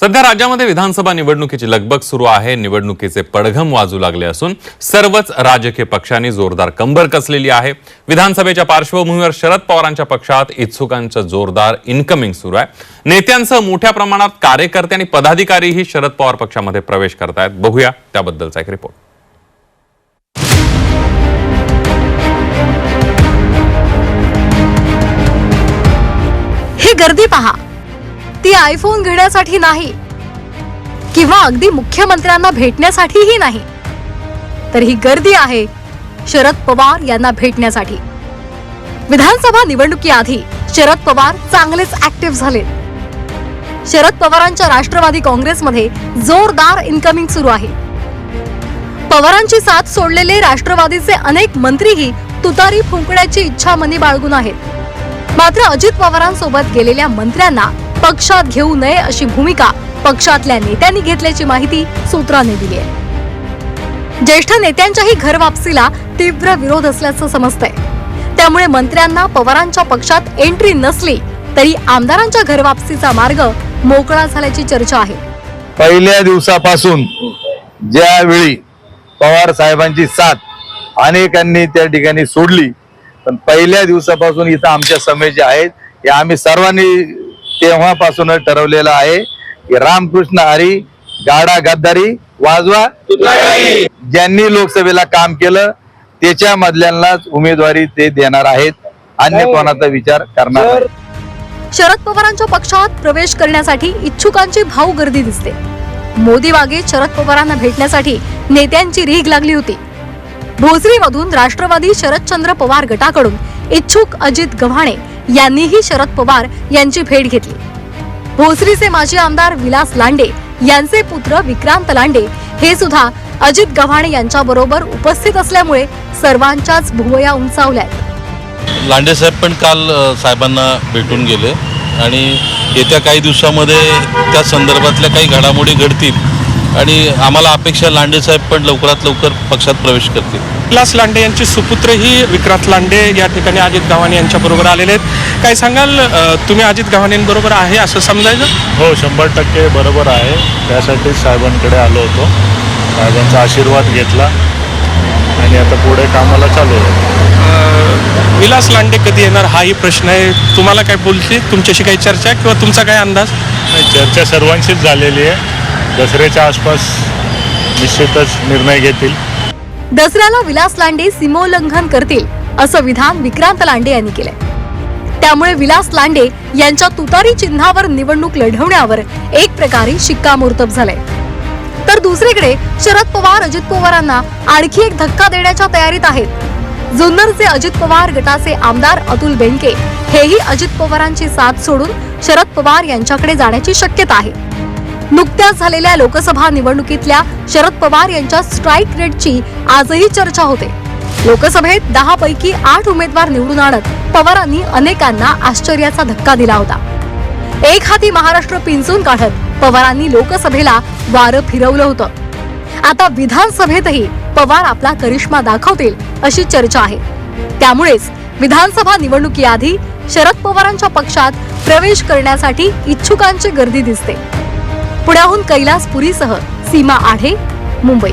सध्या राज्यामध्ये विधानसभा निवडणुकीची लगबग सुरू आहे. निवडणुकीचे पडघम वाजू लागले असून सर्वच राजकीय पक्षांनी जोरदार कंबर कसलेली आहे. विधानसभेच्या पार्श्वभूमीवर शरद पवारांच्या पक्षात इच्छुकांचं जोरदार इन्कमिंग सुरू आहे. नेत्यांसह मोठ्या प्रमाणात कार्यकर्ते आणि पदाधिकारीही शरद पवार पक्षामध्ये प्रवेश करतायत. बघूया त्याबद्दलचा एक रिपोर्ट ही गर्दी पहा. ती आयफोन घेण्यासाठी नाही. किंवा अगदी मुख्यमंत्र्यांना भेटण्यासाठीही नाही. तर ही गर्दी आहे शरद पवार यांना भेटण्यासाठी. विधानसभा निवडणुकीआधी शरद पवार चांगलेच ऍक्टिव्ह झाले. शरद पवारांच्या राष्ट्रवादी काँग्रेसमध्ये जोरदार इन्कमिंग सुरू आहे. पवारांची साथ सोडलेले राष्ट्रवादीचे अनेक मंत्रीही तुतारी फुंकण्याची इच्छा मनी बाळगून आहेत. मात्र अजित पवारांसोबत गेलेल्या मंत्र्यांना पक्षात घेऊ नये अशी भूमिका पक्षातल्या नेत्यांनी घेतल्याची माहिती सूत्रांनी दिली आहे. ज्येष्ठ नेत्यांच्याही घर वापसीला तीव्र विरोध असल्याचं समजतंय. त्यामुळे मंत्र्यांना पवारांच्या पक्षात एंट्री नसली तरी आमदारांच्या घर वापसीचा मार्ग मोकळा झाल्याची चर्चा आहे. पहिल्या दिवसापासून ज्यावेळी पवार साहेबांची साथ अनेकांनी त्या ठिकाणी सोडली पण पहिल्या दिवसापासून इथं आमच्या समेत जे आहेत हे आम्ही सर्वांनी तेव्हापासूनच ठरवलेलं आहे की रामकृष्ण हरी गाडा गद्दारी वाजवा. ज्यांनी लोकसभेला काम केलं त्याच्या मधल्यांनाच उमेदवारी ते देणार आहेत. अन्य कोणाचा विचार करणार नाही. शरद पवारांच्या पक्षात प्रवेश करण्यासाठी इच्छुकांची भाऊ गर्दी दिसते. मोदी बागेत शरद पवारांना भेटण्यासाठी नेत्यांची रीघ लागली होती. भोसरीमधून राष्ट्रवादी शरदचंद्र पवार गटाकडून इच्छुक अजित गव्हाणे यांनीही शरद पवार यांची भेट घेतली. भोसरीचे माजी आमदार विलास लांडे यांचे पुत्र विक्रांत लांडे हे सुद्धा अजित गव्हाणे यांच्या बरोबर उपस्थित असल्यामुळे सर्वांच्याच भुवया उंचावल्यात. लांडे साहेब पण काल साहेबांना भेटून गेले आणि येत्या काही दिवसामध्ये त्या संदर्भातल्या काही घडामोडी घडतील आणि आम्हाला अपेक्षा लांडे साहेब पण लवकरात लवकर पक्षात प्रवेश करतील. विलास लांडे यांचे सुपुत्रही विक्रांत लांडे या ठिकाणी अजित गव्हाणे यांच्या बरोबर आलेले आहेत. काय सांगाल तुम्ही अजित गव्हाणेंबरोबर आहे असं समजायचं? हो शंभर टक्के बरोबर आहे. त्यासाठी साहेबांकडे आलो होतो. साहेबांचा आशीर्वाद घेतला. आणि आता पुढे कामाला चालू आहे. विलास लांडे कधी येणार हाही प्रश्न आहे. तुम्हाला काय बोलते तुमच्याशी काही चर्चा किंवा तुमचा काय अंदाज? नाही, चर्चा सर्वांशीच झालेली आहे. दसऱ्याच्या आसपास निश्चितच निर्णय घेतील. दसऱ्याला विलास लांडे सीमोल्लंघन करतील असं विधान विक्रांत लांडे यांनी केलंय. त्यामुळे विलास लांडे यांच्या तुतारी चिन्हावर निवडणूक लढवण्यावर एक प्रकारे शिक्कामोर्तब झालंय. तर दुसरीकडे शरद पवार अजित पवारांना आणखी एक धक्का देण्याच्या तयारीत आहेत. जुन्नरचे अजित पवार गटाचे आमदार अतुल बेनके हेही अजित पवारांची साथ सोडून शरद पवार यांच्याकडे जाण्याची शक्यता आहे. नुकत्याच झालेल्या लोकसभा निवडणुकीतल्या शरद पवार यांच्या स्ट्राईक रेटची आजही चर्चा होते. लोकसभेत दहा पैकी आठ उमेदवार निवडून आणत पवारांनी अनेकांना आश्चर्याचा धक्का दिला होता. एक हाती महाराष्ट्र पिंचून काढत पवारांनी लोकसभेला वारं फिरवलं होतं. आता विधानसभेतही पवार आपला करिश्मा दाखवतील अशी चर्चा आहे. त्यामुळेच विधानसभा निवडणुकीआधी शरद पवारांच्या पक्षात प्रवेश करण्यासाठी इच्छुकांची गर्दी दिसते. पुण्याहून कैलास पुरीसह सीमा आढे मुंबई.